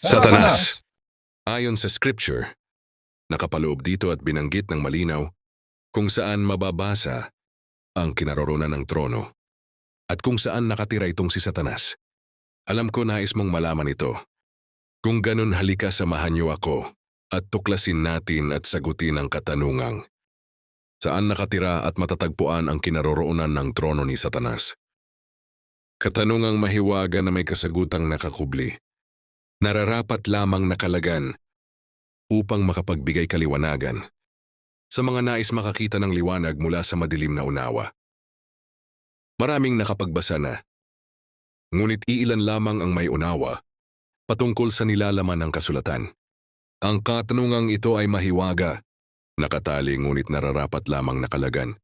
Satanas! Ayon sa scripture, nakapaloob dito at binanggit ng malinaw kung saan mababasa ang kinaroroonan ng trono at kung saan nakatira itong si Satanas. Alam ko nais mong malaman ito. Kung ganun halika samahan niyo ako at tuklasin natin at sagutin ang katanungang. Saan nakatira at matatagpuan ang kinaroroonan ng trono ni Satanas? Katanungang mahiwaga na may kasagutang nakakubli. Nararapat lamang nakalagan upang makapagbigay kaliwanagan sa mga nais makakita ng liwanag mula sa madilim na unawa. Maraming nakapagbasa na, ngunit iilan lamang ang may unawa patungkol sa nilalaman ng kasulatan. Ang katanungang ito ay mahiwaga, nakatali ngunit nararapat lamang nakalagan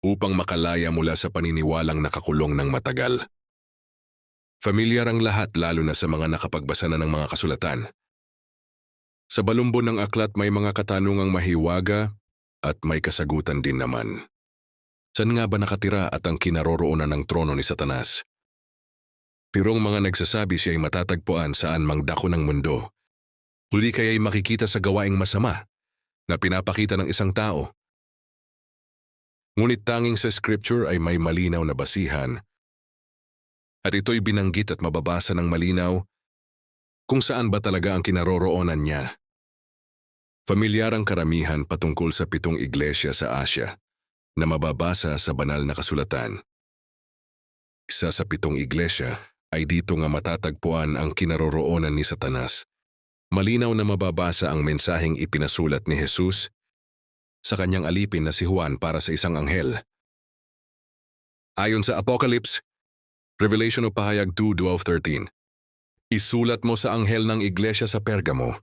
upang makalaya mula sa paniniwalang nakakulong ng matagal. Familiar ang lahat lalo na sa mga nakapagbasa na ng mga kasulatan. Sa balumbon ng aklat may mga katanungang mahiwaga at may kasagutan din naman. San nga ba nakatira at ang kinaroroonan ng trono ni Satanas? Pirong mga nagsasabi siya ay matatagpuan saan mang dako ng mundo. Huli kaya'y makikita sa gawaing masama na pinapakita ng isang tao. Ngunit tanging sa scripture ay may malinaw na basihan at ito'y binanggit at mababasa ng malinaw kung saan ba talaga ang kinaroroonan niya. Familiar ang karamihan patungkol sa pitong iglesia sa Asya na mababasa sa banal na kasulatan. Isa sa pitong iglesia ay dito nga matatagpuan ang kinaroroonan ni Satanas. Malinaw na mababasa ang mensaheng ipinasulat ni Jesus sa kanyang alipin na si Juan para sa isang anghel. Ayon sa Apocalypse, Revelation o Pahayag 2.12.13 Isulat mo sa anghel ng iglesia sa Pergamo.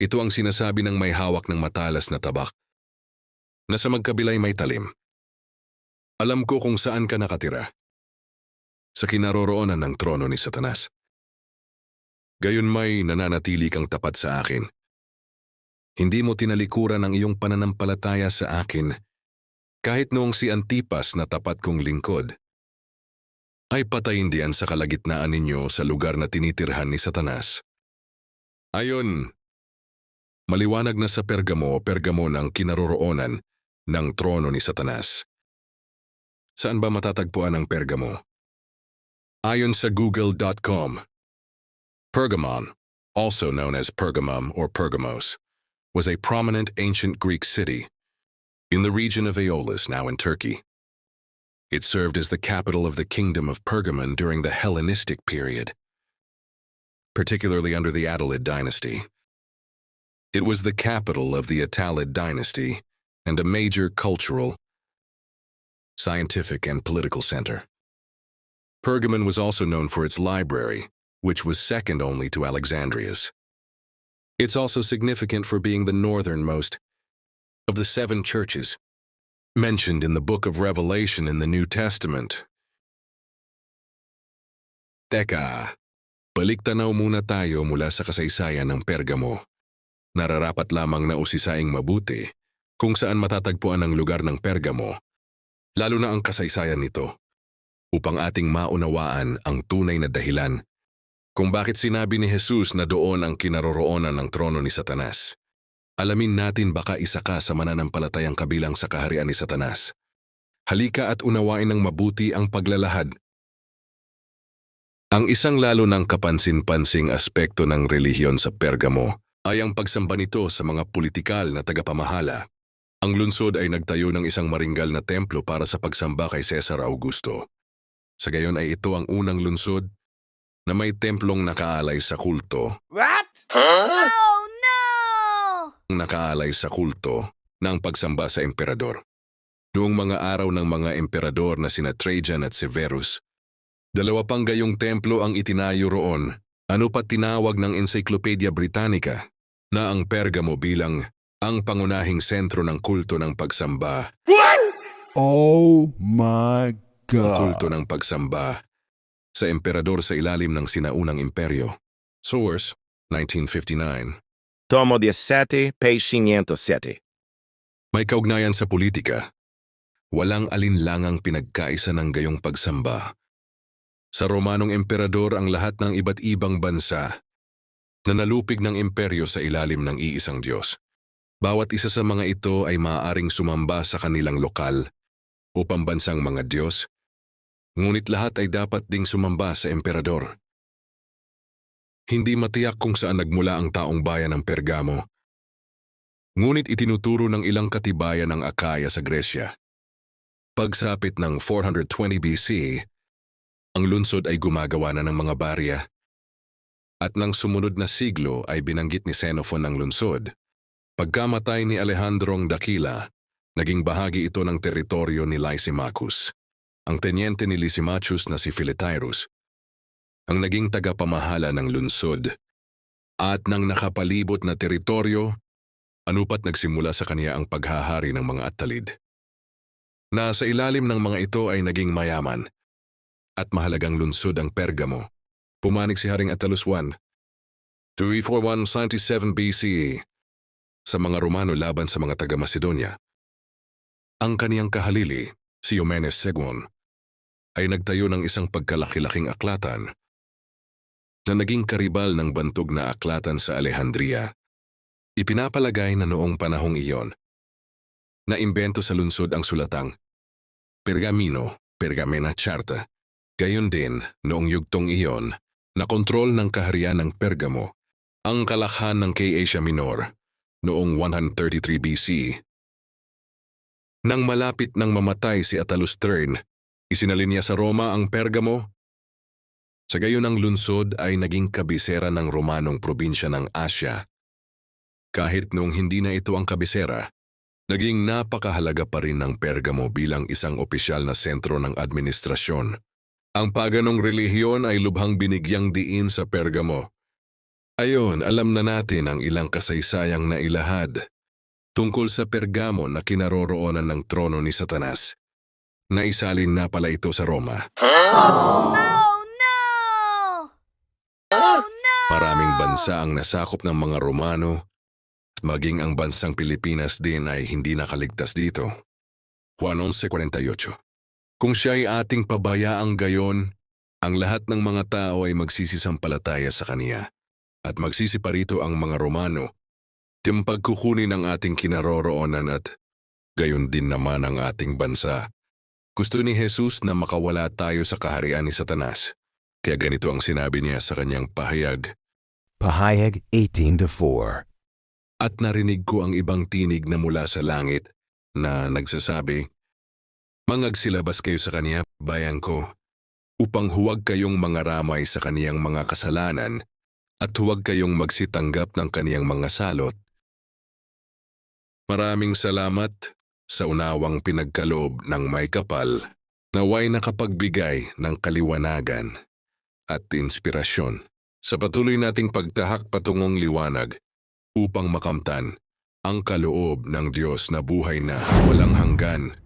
Ito ang sinasabi ng may hawak ng matalas na tabak, na sa magkabilay may talim. Alam ko kung saan ka nakatira. Sa kinaroroonan ng trono ni Satanas. Gayon may nananatili kang tapat sa akin. Hindi mo tinalikuran ang iyong pananampalataya sa akin kahit noong si Antipas na tapat kong lingkod ay patayin diyan sa kalagitnaan ninyo sa lugar na tinitirhan ni Satanas. Ayon, maliwanag na sa Pergamo, Pergamo ng kinaroroonan ng trono ni Satanas. Saan ba matatagpuan ang Pergamo? Ayon sa google.com, Pergamon, also known as Pergamum or Pergamos, was a prominent ancient Greek city in the region of Aeolus, now in Turkey. It served as the capital of the kingdom of Pergamon during the Hellenistic period, particularly under the Attalid dynasty. It was the capital of the Attalid dynasty and a major cultural, scientific, and political center. Pergamon was also known for its library, which was second only to Alexandria's. It's also significant for being the northernmost of the seven churches mentioned in the book of Revelation in the New Testament. Teka, balik tanaw muna tayo mula sa kasaysayan ng Pergamo. Nararapat lamang na usisaing mabuti kung saan matatagpuan ang lugar ng Pergamo, lalo na ang kasaysayan nito, upang ating maunawaan ang tunay na dahilan kung bakit sinabi ni Jesus na doon ang kinaroroonan ng trono ni Satanas. Alamin natin baka isa ka sa mananampalatayang kabilang sa kaharian ni Satanas. Halika at unawain ng mabuti ang paglalahad. Ang isang lalo ng kapansin-pansing aspekto ng relihiyon sa Pergamo ay ang pagsamba nito sa mga politikal na tagapamahala. Ang lungsod ay nagtayo ng isang maringgal na templo para sa pagsamba kay Cesar Augusto. Sa gayon ay ito ang unang lungsod na may templong nakaalay sa kulto What? Oh no! Nakaalay sa kulto ng pagsamba sa emperador. Noong mga araw ng mga emperador na sina Trajan at Severus, dalawa pang gayong templo ang itinayo roon, ano pa tinawag ng Encyclopedia Britannica na ang Pergamo bilang ang pangunahing sentro ng kulto ng pagsamba. Oh my Ang god. kulto ng pagsamba sa emperador sa ilalim ng sinaunang imperyo. Source, 1959. Tomo 17, page 507. May kaugnayan sa politika. Walang alinlangang pinagkaisa ng gayong pagsamba Sa Romanong emperador ang lahat ng iba't ibang bansa na nalupig ng imperyo sa ilalim ng iisang Diyos. Bawat isa sa mga ito ay maaaring sumamba sa kanilang lokal o pambansang mga Diyos, ngunit lahat ay dapat ding sumamba sa emperador. Hindi matiyak kung saan nagmula ang taong bayan ng Pergamo, ngunit itinuturo ng ilang katibayan ng Akaya sa Gresya. Pagsapit ng 420 BC, ang lungsod ay gumagawa na ng mga barya. At nang sumunod na siglo ay binanggit ni Xenophon ang lungsod. Pagkamatay ni Alejandrong Dakila, naging bahagi ito ng teritoryo ni Lysimachus, ang tenyente ni Lysimachus na si Philetyrus, ang naging tagapamahala ng lungsod. At nang nakapalibot na teritoryo, anupat nagsimula sa kanya ang paghahari ng mga atalid. Nasa ilalim ng mga ito ay naging mayaman, at mahalagang lungsod ang Pergamo. Pumanig si Haring Attalus I. 241-97 BCE sa mga Romano laban sa mga taga-Macedonia. Ang kaniyang kahalili, si Eumenes II, ay nagtayo ng isang pagkalaki-laking aklatan na naging karibal ng bantog na aklatan sa Alejandria. Ipinapalagay na noong panahong iyon, na imbento sa lungsod ang sulatang Pergamino, Pergamena Charta, Gayon din, noong yugtong iyon, na kontrol ng kaharian ng Pergamo, ang kalakhan ng kay Asia Minor, noong 133 BC. Nang malapit nang mamatay si Attalus III, isinalin niya sa Roma ang Pergamo. Sa gayon ang lungsod ay naging kabisera ng Romanong probinsya ng Asya. Kahit noong hindi na ito ang kabisera, naging napakahalaga pa rin ng Pergamo bilang isang opisyal na sentro ng administrasyon. Ang paganong relihiyon ay lubhang binigyang diin sa Pergamo. Ayon, alam na natin ang ilang kasaysayang nailahad tungkol sa Pergamo na kinaroroonan ng trono ni Satanas. Naisalin na pala ito sa Roma. Oh no! Oh no! Maraming bansa ang nasakop ng mga Romano, maging ang bansang Pilipinas din ay hindi nakaligtas dito. Juan 11.48 Kung siya ay ating pabayaang gayon, ang lahat ng mga tao ay magsisisampalataya sa kaniya at magsisipa rito ang mga Romano, timpag kukunin ang ating kinaroroonan at gayon din naman ang ating bansa. Gusto ni Jesus na makawala tayo sa kaharian ni Satanas. Kaya ganito ang sinabi niya sa kanyang pahayag, Pahayag 18 to 4. At narinig ko ang ibang tinig na mula sa langit na nagsasabi, Mangagsilabas kayo sa kaniya, bayan ko, upang huwag kayong mangaramay sa kaniyang mga kasalanan at huwag kayong magsitanggap ng kaniyang mga salot. Maraming salamat sa unawang pinagkaloob ng may kapal naway nakapagbigay ng kaliwanagan at inspirasyon. Sa patuloy nating pagtahak patungong liwanag upang makamtan ang kaloob ng Diyos na buhay na walang hanggan